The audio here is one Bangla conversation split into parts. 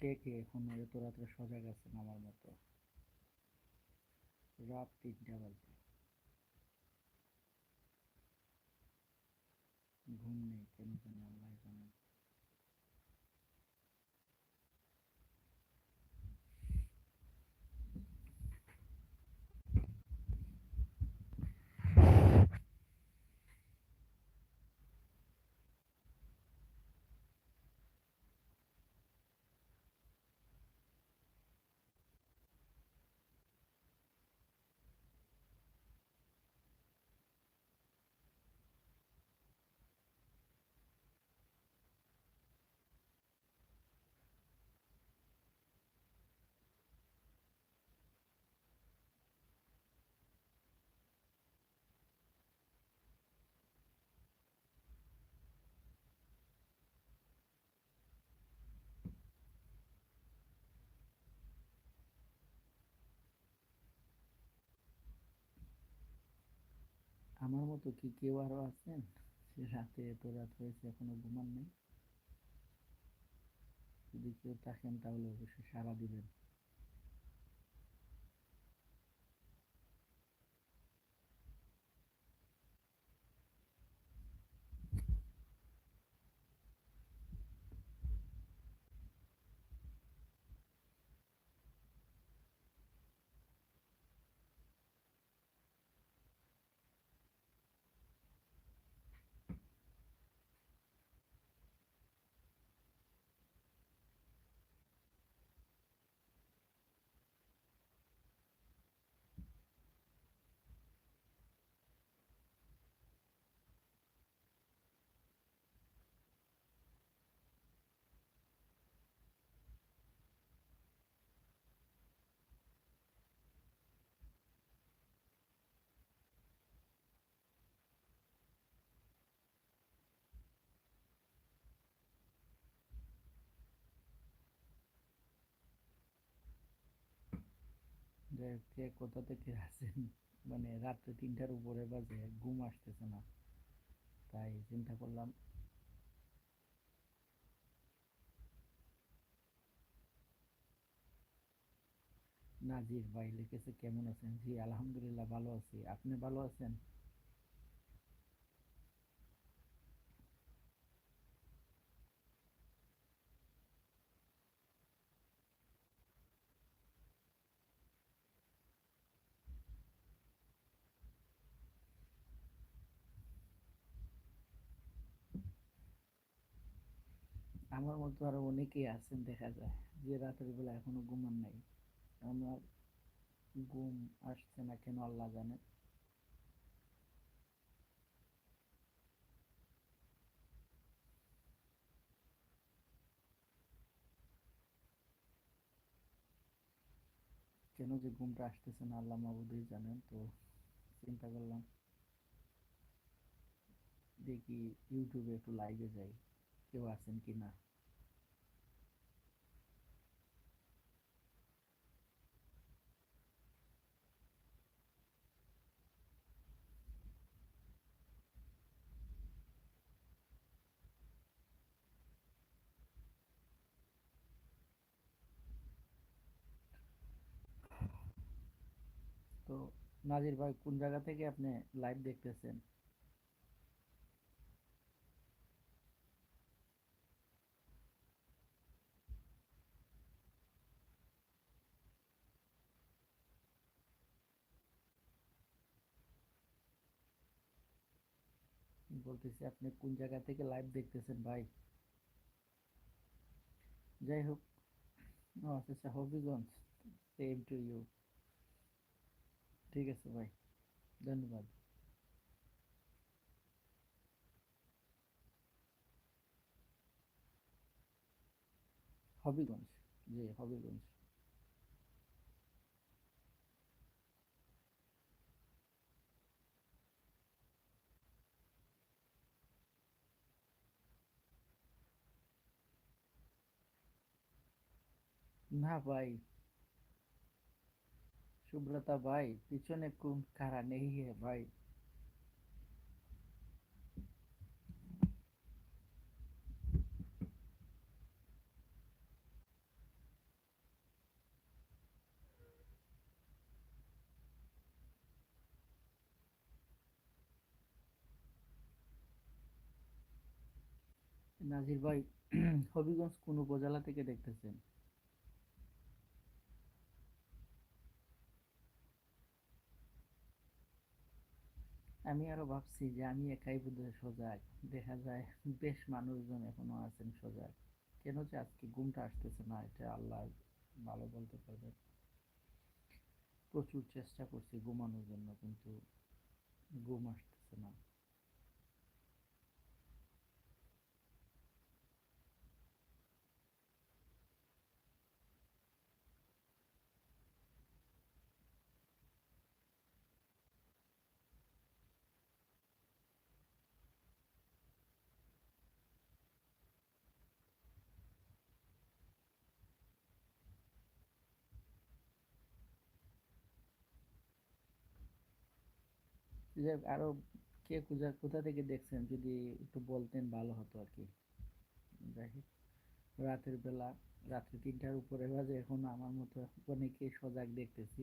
কে কে এখনও এত রাত্রে সজাগ আছেন আমার মতো। রাত তিনটা বাজে। ঘুম নেই, কেন জানি আল্লাহ জানেন আমার মতো কি কেউ আরও আছেন? সে রাতে এত রাত হয়েছে, এখনও ঘুমান নেই। যদি কেউ থাকেন তাহলে অবশ্যই সাড়া দিবেন। যে কে কোথা থেকে আছেন মানে রাত্রে তিনটার উপরে বাজে, ঘুম আসতেছে না। তাই চিন্তা করলাম নাজির ভাই লিখেছে, কেমন আছেন? জি, আলহামদুলিল্লাহ ভালো আছি। আপনি ভালো আছেন? আমার মতো আরও অনেকেই আছেন, দেখা যায় যে রাতের বেলা এখনও ঘুমান নাই। আমার ঘুম আসছে না কেন আল্লাহ জানে। কেন যে ঘুমটা আসতেছে না আল্লাহ মাহবুদই জানেন, তো চিন্তা করলাম দেখি ইউটিউবে একটু লাইভে যাই, কেউ আছেন কি না তো নাজির ভাই, কোন জায়গা থেকে আপনি লাইভ দেখতেছেন? বলতেছি, আপনি কোন জায়গা থেকে লাইভ দেখতেছেন ভাই? যাই হোক আচ্ছা আচ্ছা হবিগঞ্জ সেম টু ইউ ঠিক আছে ভাই ধন্যবাদ। হবিগঞ্জ জি হবিগঞ্জ। না ভাই সুব্রতা ভাই, পিছনে কোন কারা নেই হে ভাই? নাজির ভাই, হবিগঞ্জ কোন উপজেলা থেকে দেখতেছেন? আমি আরও ভাবছি যে আমি একাই বোধহয় সজাগ দেখা যায় বেশ মানুষজন এখনও আছেন সজাগ কেন যে আজকে ঘুমটা আসতেছে না, এটা আল্লাহ ভালো বলতে পারবে। প্রচুর চেষ্টা করছি ঘুমানোর জন্য, কিন্তু ঘুম আসতেছে না। যাই আরও আরও কে কোথা কোথা থেকে দেখছেন যদি একটু বলতেন ভালো হতো আর কি। হোক, রাতের বেলা, রাত্রি তিনটার উপরে বাজে, এখন আমার মতো অনেকে সজাগ দেখতেছি।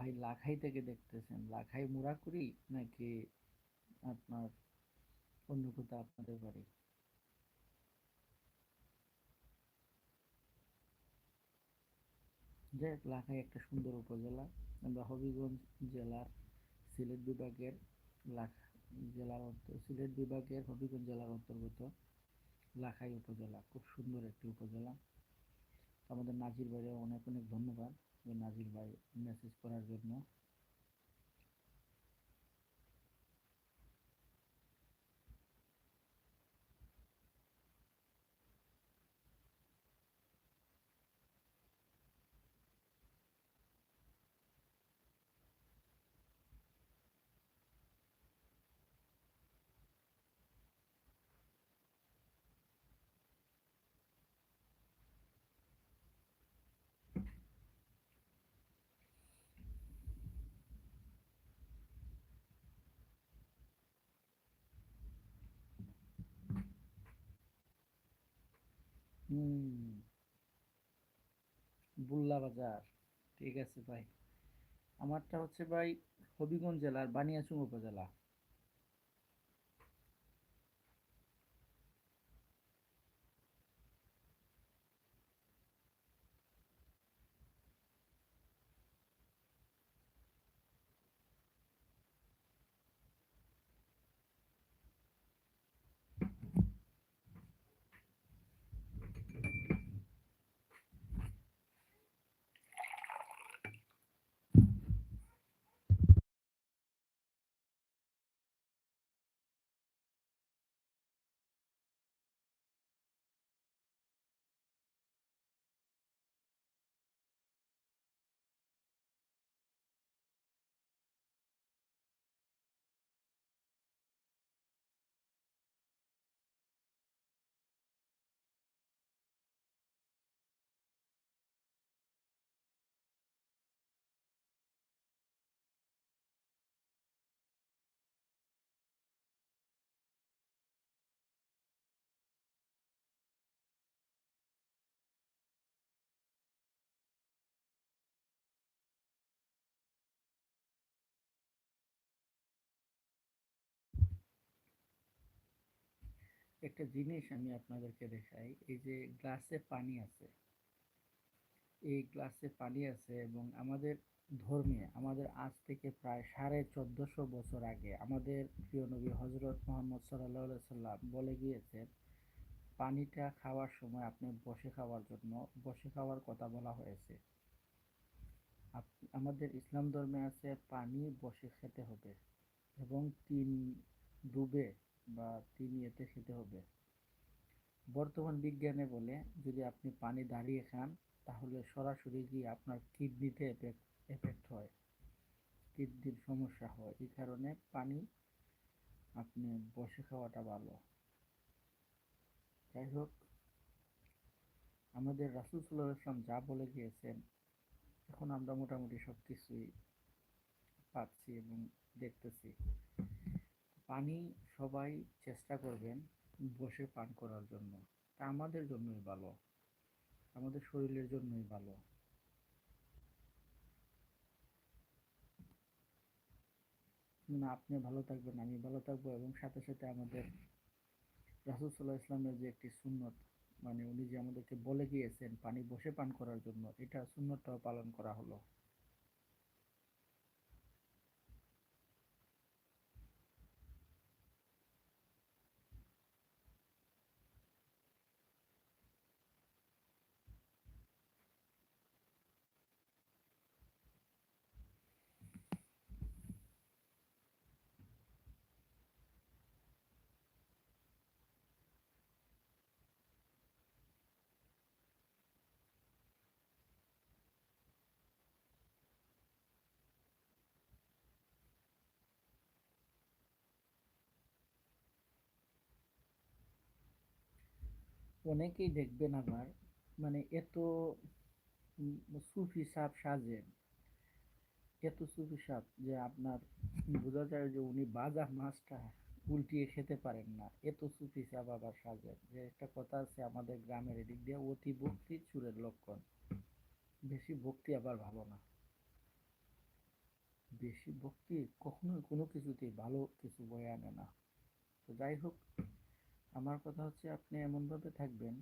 ভাই লাখাই থেকে দেখতেছেন? লাখাই মুরাকুরি নাকি আপনার অন্য কোথাও আপনাদের বাড়ি? যাই লাখাই একটা সুন্দর উপজেলা। আমরা হবিগঞ্জ জেলার সিলেট বিভাগের লাখ জেলার সিলেট বিভাগের হবিগঞ্জ জেলার অন্তর্গত লাখাই উপজেলা। খুব সুন্দর একটি উপজেলা। আমাদের নাজির ভাইয়ের অনেক অনেক ধন্যবাদ। নাজির ভাই মেসেজ করার জন্য হুম। বুল্লা বাজার ঠিক আছে ভাই। আমারটা হচ্ছে ভাই হবিগঞ্জ জেলার বানিয়াচং উপজেলা। একটা জিনিস আমি আপনাদেরকে দেখাই, এই যে গ্লাসে পানি আছে। এই গ্লাসে পানি আছে এবং আমাদের ধর্মে আমাদের আজ থেকে প্রায় সাড়ে চোদ্দশো বছর আগে আমাদের প্রিয় নবী হজরত মোহাম্মদ সাল্লাহ সাল্লাম বলে গিয়েছেন, পানিটা খাওয়ার সময় আপনি বসে খাওয়ার জন্য, বসে খাওয়ার কথা বলা হয়েছে। আমাদের ইসলাম ধর্মে আছে পানি বসে খেতে হবে এবং তিন ডুবে বা তিন ইয়েতে খেতে হবে। বর্তমান বিজ্ঞানে বলে, যদি আপনি পানি দাঁড়িয়ে খান, তাহলে সরাসরি গিয়ে আপনার কিডনিতে এফেক্ট হয়। কিডনির সমস্যা হয়। এই কারণে পানি আপনি বসে খাওয়াটা ভালো। যাই হোক, আমাদের রাসূল সাল্লাল্লাহু আলাইহি ওয়াসাল্লাম যা বলে গিয়েছেন, এখন আমরা মোটামুটি সব কিছুই পাচ্ছি এবং দেখতেছি। পানি সবাই চেষ্টা করবেন বসে পান করার জন্য। তা আমাদের জন্যই ভালো। আমাদের শরীরের জন্যই ভালো। না, আপনি ভালো থাকবেন, আমি ভালো থাকব এবং সাথে সাথে আমাদের রাসূল সাল্লাল্লাহু ইসলামের যে একটি সুন্নত মানে উনি যে আমাদেরকে বলে গিয়েছেন পানি বসে পান করার জন্য, এটা সুন্নতটাও পালন করা হলো। অনেকেই দেখবেন আবার মানে এত সুফি সাপ সাজে এত সুফি সাপ যে আপনার বোঝা যায় যে উনি বাজা মাছটা উল্টিয়ে খেতে পারেন না। এত সুফি সাপ আবার সাজে যে একটা কথা আছে আমাদের গ্রামের এদিক দিয়ে, অতি ভক্তি চুরের লক্ষণ। বেশি ভক্তি আবার ভালো না। বেশি ভক্তি কখনোই কোনো কিছুতেই ভালো কিছু বয়ে আনে না। তো যাই হোক আমার কথা হচ্ছে আপনি এমনভাবে থাকবেন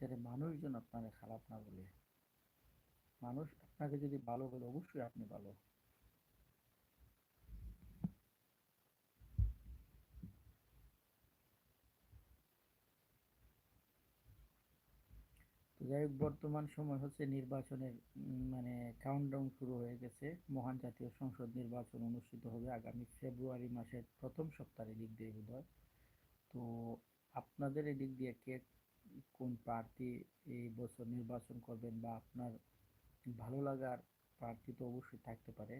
যাতে মানুষজন আপনাকে খারাপ না বলে। মানুষ আপনাকে যদি ভালো বলে, অবশ্যই আপনি ভালো। যাই হোক, বর্তমান সময় হচ্ছে নির্বাচনের মানে কাউন্টডাউন শুরু হয়ে গেছে। মহান জাতীয় সংসদ নির্বাচন অনুষ্ঠিত হবে আগামী ফেব্রুয়ারি মাসের প্রথম সপ্তাহের দিক দিয়ে বোধহয়। তো আপনাদের এদিক দিয়ে কে কোন প্রার্থী এই বছর নির্বাচন করবেন বা আপনার ভালো লাগার প্রার্থী তো অবশ্যই থাকতে পারে,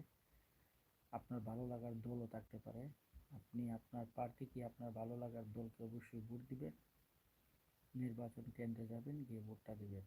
আপনার ভালো লাগার দলও থাকতে পারে, আপনি আপনার প্রার্থী কি আপনার ভালো লাগার দলকে অবশ্যই ভোট দিবেন, নির্বাচন কেন্দ্রে যাবেন, গিয়ে ভোটটা দিবেন।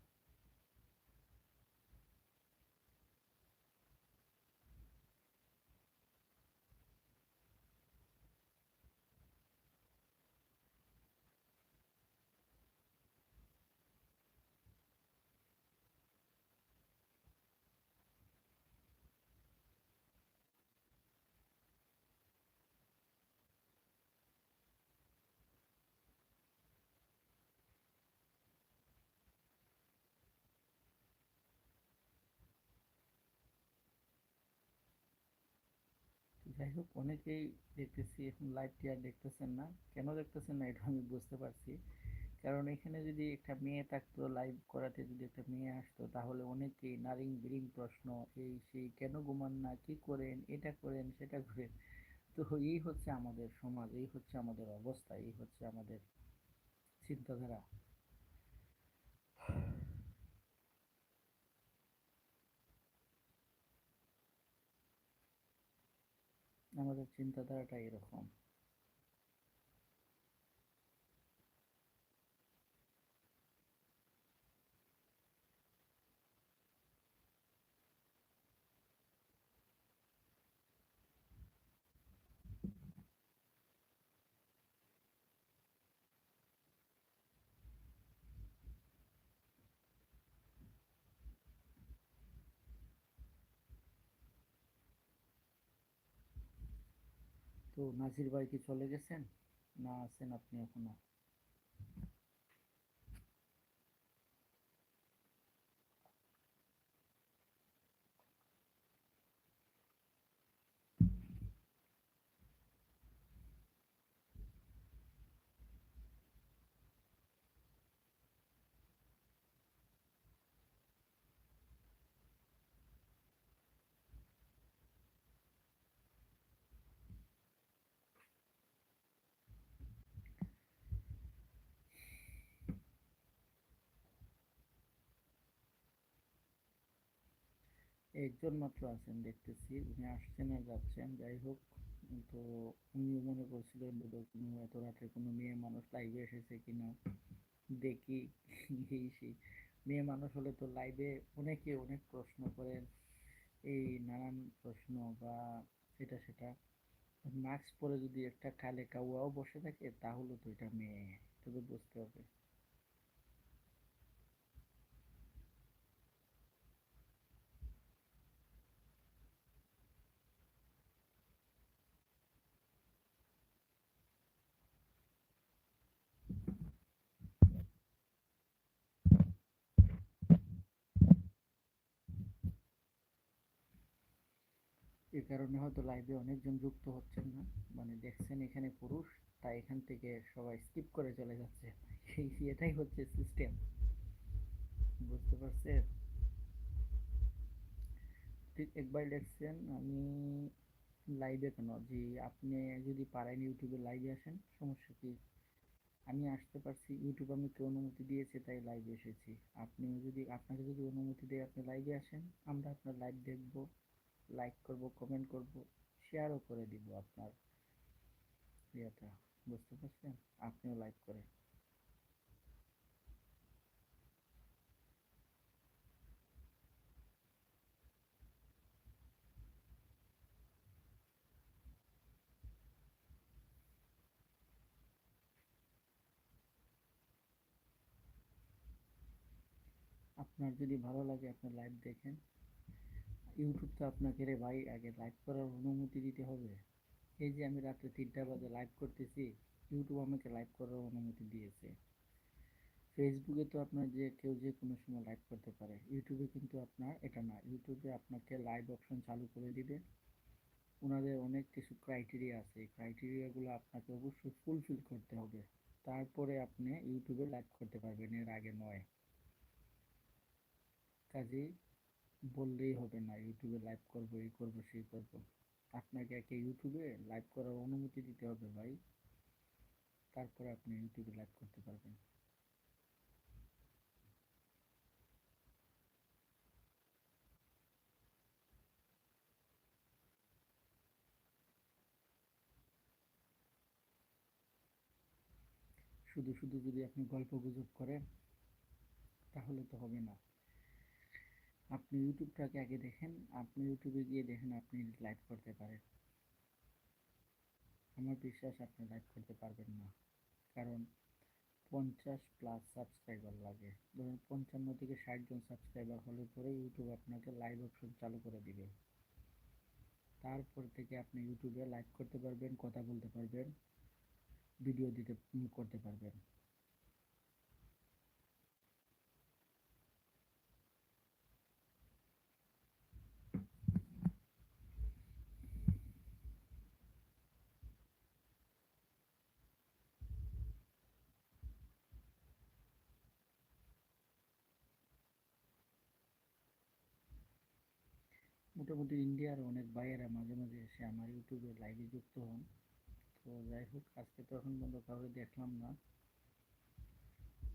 যাই হোক অনেকেই দেখতেছি এখন লাইভটি আর দেখতেছেন না। কেন দেখতেছেন না এটা আমি বুঝতে পারছি। কারণ এখানে যদি একটা মেয়ে থাকতো লাইভ করাতে যদি একটা মেয়ে আসতো, তাহলে অনেকেই নারিং বিরিং প্রশ্ন, এই সেই কেন ঘুমান না, কি করেন, এটা করেন, সেটা করেন। তো এই হচ্ছে আমাদের সমাজ, এই হচ্ছে আমাদের অবস্থা, এই হচ্ছে আমাদের চিন্তাধারা। আমাদের চিন্তাধারাটা এরকম। তো নাসির ভাই কি চলে গেছেন? না আছেন আপনি এখনও? একজন মাত্র আছেন, দেখতেছি। উনি আসছেন আর যাচ্ছেন। যাই হোক, তো উনিও মনে করছিলেন এত রাতে কোনো মেয়ে মানুষ লাইভে এসেছে কিনা দেখি এই সেই মেয়ে মানুষ হলে তো লাইভে অনেকে অনেক প্রশ্ন করেন। এই নানান প্রশ্ন বা এটা সেটা। মাস্ক পরে যদি একটা কালে কাউয়াও বসে থাকে, তাহলে তো এটা মেয়ে। তবে বুঝতে হবে। এ কারণে হয়তো লাইভে অনেকজন যুক্ত হচ্ছেন না। মানে দেখছেন এখানে পুরুষ, তাই এখান থেকে সবাই স্কিপ করে চলে যাচ্ছে। এটাই হচ্ছে সিস্টেম বুঝতে পারছেন? ঠিক, একবার দেখছেন, আমি লাইভে কেন? যে আপনি যদি পারেন ইউটিউবে লাইভে আসেন, সমস্যা কি? আমি আসতে পারছি ইউটিউব আমাকে অনুমতি দিয়েছে, তাই লাইভে এসেছি। আপনি যদি, আপনাকে যদি অনুমতি দেয়, আপনি লাইভে আসেন, আমরা আপনার লাইভ দেখব। লাইক করব কমেন্ট করব শেয়ারও করে দিব আপনার ইয়েটা, বুঝতে পারছেন? আপনিও লাইক করেন। আপনার যদি ভালো লাগে আপনি লাইভ দেখেন। ইউটিউব তো আপনাকে রে ভাই আগে লাইভ করার অনুমতি দিতে হবে। এই যে আমি রাত্রে তিনটা বাজে লাইভ করতেছি ইউটিউব আমাকে লাইভ করার অনুমতি দিয়েছে। ফেসবুকে তো আপনার যে, কেউ যে কোনো সময় লাইভ করতে পারে। ইউটিউবে কিন্তু আপনার এটা না ইউটিউবে আপনাকে লাইভ অপশন চালু করে দিবে। ওনাদের অনেক কিছু ক্রাইটেরিয়া আছে। এই ক্রাইটেরিয়াগুলো আপনাকে অবশ্যই ফুলফিল করতে হবে। তারপরে আপনি ইউটিউবে লাইভ করতে পারবেন এর আগে নয়। কাজেই বললেই হবে না ইউটিউবে লাইভ করব, এই করব, সেই করব। আপনাকে একে ইউটিউবে লাইভ করার অনুমতি দিতে হবে ভাই। তারপরে আপনি ইউটিউবে লাইভ করতে পারবেন। শুধু শুধু যদি আপনি গল্প গুজব করেন, তাহলে তো হবে না। আপনি ইউটিউবটাকে আগে দেখেন, আপনি ইউটিউবে গিয়ে দেখেন আপনি লাইভ করতে পারেন। আমার বিশ্বাস আপনি লাইভ করতে পারবেন না। কারণ পঞ্চাশ প্লাস সাবস্ক্রাইবার লাগে। ধরুন পঞ্চান্ন থেকে ষাট জন সাবস্ক্রাইবার হলে পরে ইউটিউব আপনাকে লাইভ অপশন চালু করে দিবে। তারপর থেকে আপনি ইউটিউবে লাইভ করতে পারবেন, কথা বলতে পারবেন ভিডিও দিতে করতে পারবেন। মোটামুটি ইন্ডিয়ার অনেক ভাইয়েরা মাঝে মাঝে এসে আমার ইউটিউবে লাইভে যুক্ত হন। তো যাই হোক, আজকে তো এখন পর্যন্ত কাউকে দেখলাম না।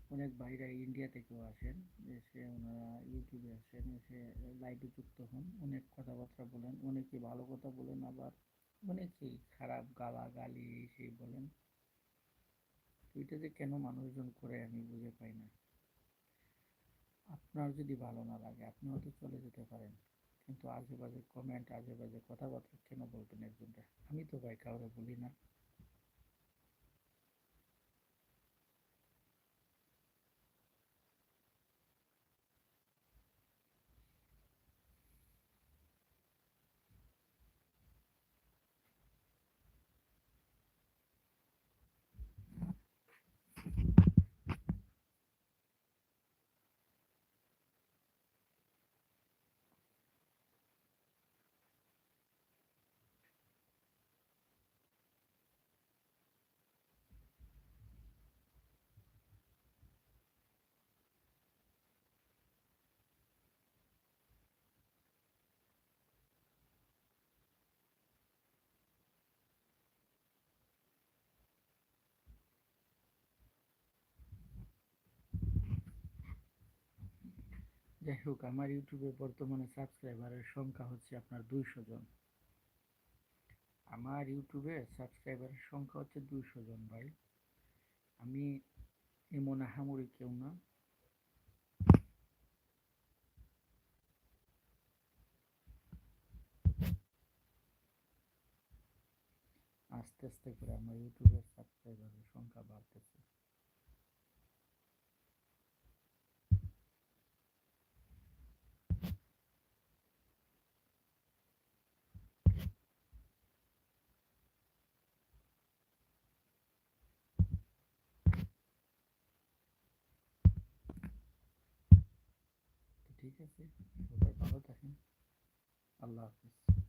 অনেক ভাইরা ইন্ডিয়া থেকেও আসেন, এসে ওনারা ইউটিউবে আসেন, এসে লাইভে যুক্ত হন। অনেক কথাবার্তা বলেন, অনেকে ভালো কথা বলেন, আবার অনেকেই খারাপ গালা গালি সেই বলেন। এটা যে কেন মানুষজন করে আমি বুঝে পাই না। আপনার যদি ভালো না লাগে, আপনি হয়তো চলে যেতে পারেন। কিন্তু আজে বাজে কমেন্ট আজে বাজে কথাবার্তা কেন বলবেন একজনটা আমি তো ভাই কাউরে বলি না। যাই হোক, আমার ইউটিউবে বর্তমানে সাবস্ক্রাইবারের সংখ্যা হচ্ছে আপনার দুইশো জন। আমার ইউটিউবে সাবস্ক্রাইবারের সংখ্যা হচ্ছে দুইশো জন ভাই। আমি এমন আহামরি কেউ না। আস্তে আস্তে করে আমার ইউটিউবের সাবস্ক্রাইবারের সংখ্যা বাড়তেছে তো ঠিক আছে। সবাই ভালো থাকেন। আল্লাহ হাফিজ।